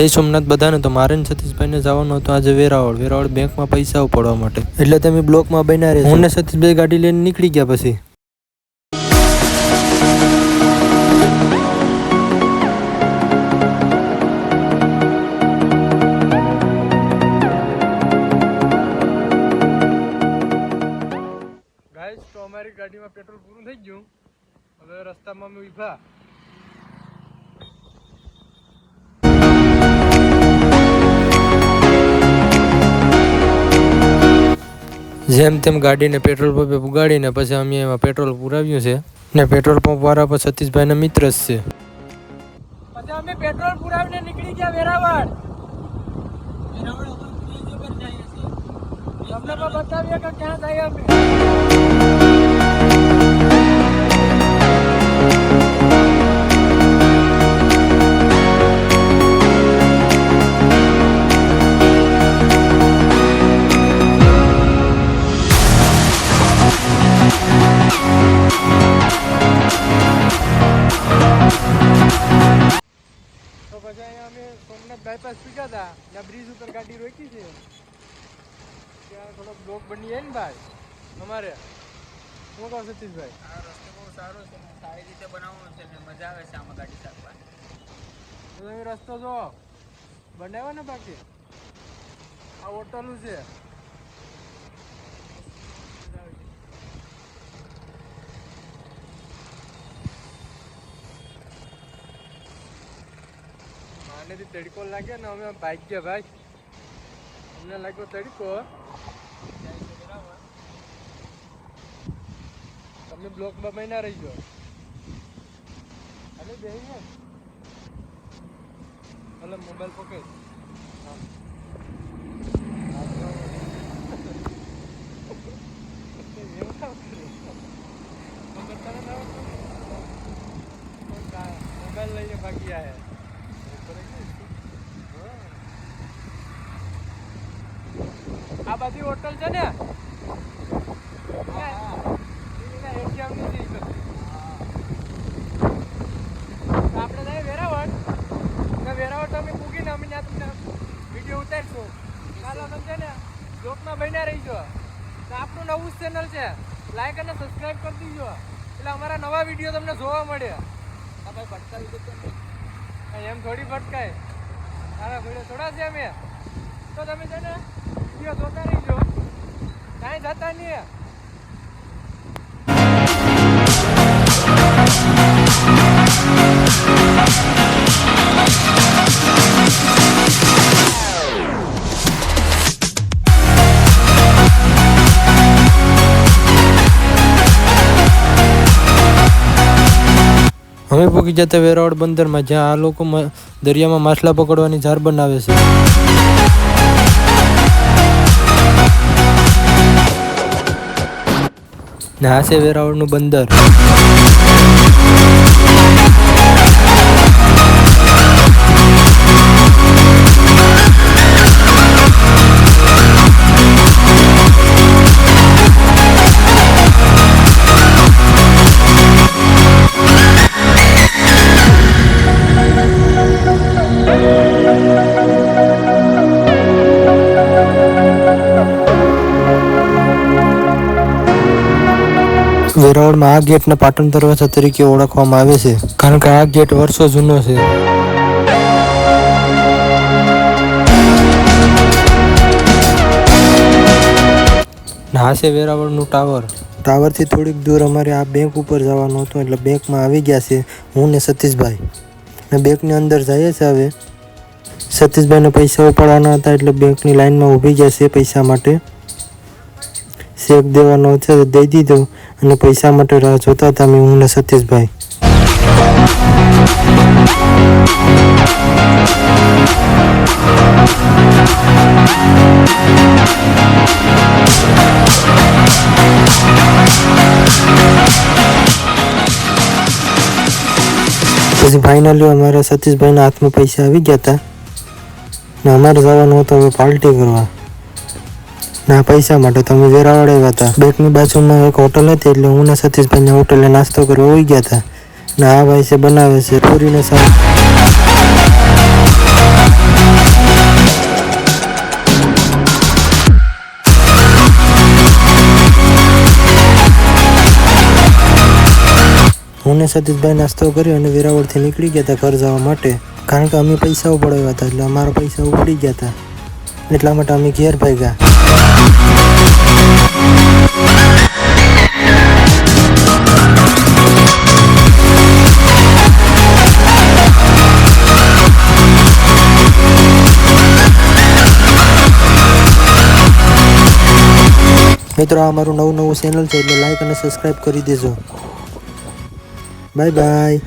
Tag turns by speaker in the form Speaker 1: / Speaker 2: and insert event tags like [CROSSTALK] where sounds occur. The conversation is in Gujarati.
Speaker 1: જય સોમનાથ બધાને. તો મારે ને સતીશભાઈને જવાનું હતું આજે વેરાવળ. વેરાવળ બેંકમાં પૈસા ઉપાડવા માટે. એટલે તમે બ્લોકમાં બન્યા રહે હું ને સતીશભાઈ ગાડી લઈને નીકળી ગયા પછી. ગાઈસ તો અમારી ગાડીમાં પેટ્રોલ પૂરું થઈ ગયું. હવે રસ્તામાં અમે ઊભા. જેમ તેમ ગાડીને પેટ્રોલ પંપે પુગાડીને પછી અમે એમાં પેટ્રોલ પુરાવ્યું છે. ને પેટ્રોલ પંપ વાળા પર સતીશભાઈના મિત્ર જ છે. પછી અમે પેટ્રોલ પુરાવીને નીકળી ગયા વેરાવળ. તમને પણ બતાવીએ કે ક્યાં જાય અમે. સોમનાથ બાયપાસ હતા. ત્યાં બ્રિજ ઉપર ગાડી રોકી છે. ત્યાં થોડો બ્લોક બની જાય ને ભાઈ અમારે. શું કહો સતીશભાઈ?
Speaker 2: આ રસ્તો બહુ સારો છે સારી રીતે બનાવવાનો છે ને મજા આવે છે આમાં ગાડી ચાલવાની
Speaker 1: તમે રસ્તો જો બનાવ્યો ને બાકી? આ હોટલનું છે. માનેથી તડકો લાગે ને અમે બાઈક ગયા ભાઈ. અમને લાગ્યો તડકો. તમે બ્લોકમાં મહિના રહી ગયો અરે બે ભલે મોબાઈલ પકડ. [LAUGHS] મોબાઈલ લઈને ભાગી આયા. હા. આ બધી હોટલ છે ને? આપણે જઈએ વેરાવળ. વેરાવળ તમે મૂકીને અમે ત્યાં વીડિયો ઉતારશું. ચાલો તમે છે ને બ્લોકમાં બન્યા રહીજો. આપણું નવું ચેનલ છે. લાઈક અને સબસ્ક્રાઇબ કરી દીજો. એટલે અમારા નવા વીડિયો તમને જોવા મળે.
Speaker 2: આ ભાઈ ભટકાવી
Speaker 1: એમ થોડી ભટકાય. તારા વીડિયો થોડા છે અમે. તો તમે છે ને વીડિયો જોતા રહીજો. કાંઈ જતા નહીં. અમે પૂકી જતા વેરાવળ બંદરમાં, જ્યાં આ લોકો દરિયામાં માછલા પકડવાની જાર બનાવે છે. ને આ છે વેરાવળનું બંદર. વેરાવળમાં આ ગેટને પાટણ દરવાજા તરીકે ઓળખવામાં આવે છે, કારણ કે આ ગેટ વર્ષો જૂનો છે. ને છે વેરાવળનું ટાવર. ટાવરથી થોડીક દૂર અમારે આ બેંક ઉપર જવાનું હતું, એટલે બેંકમાં આવી ગયા છે હું ને સતીશભાઈ. ને બેંકની અંદર જઈએ છે હવે. સતીશભાઈને પૈસા ઉપાડવાના હતા, એટલે બેંકની લાઈનમાં ઊભી ગયા છે પૈસા માટે. ચેક દેવાનો છે દઈ દીધો અને પૈસા માટે રાહ જોતા હતા મેં હું ને સતીશભાઈ. પછી ફાઇનલી અમારા સતીશભાઈના હાથમાં પૈસા આવી ગયા હતા. ને અમારે જવાનું હતું હવે પાર્ટી કરવા. ના, પૈસા માટે તમે વેરાવળ આવ્યા હતા બેકની બાજુમાં એક હોટલ હતી એટલે હું ને સતીશભાઈને હોટલે નાસ્તો કરવા હોઈ ગયા હતા ને આ ભાઈ છે, બનાવે છે, પૂરીને સાવ હું ને સતીશભાઈ નાસ્તો કર્યો અને વેરાવળથી નીકળી ગયા હતા ઘર જવા માટે. કારણ કે અમે પૈસા ઉપડાવ્યા હતા એટલે અમારા પૈસા ઉપડી ગયા હતા એટલા માટે અમે ઘેર ભાગ્યા મિત્રો, આ અમારું નવું નવું ચેનલ છે એટલે લાઈક અને સબસ્ક્રાઈબ કરી દેજો. Bye bye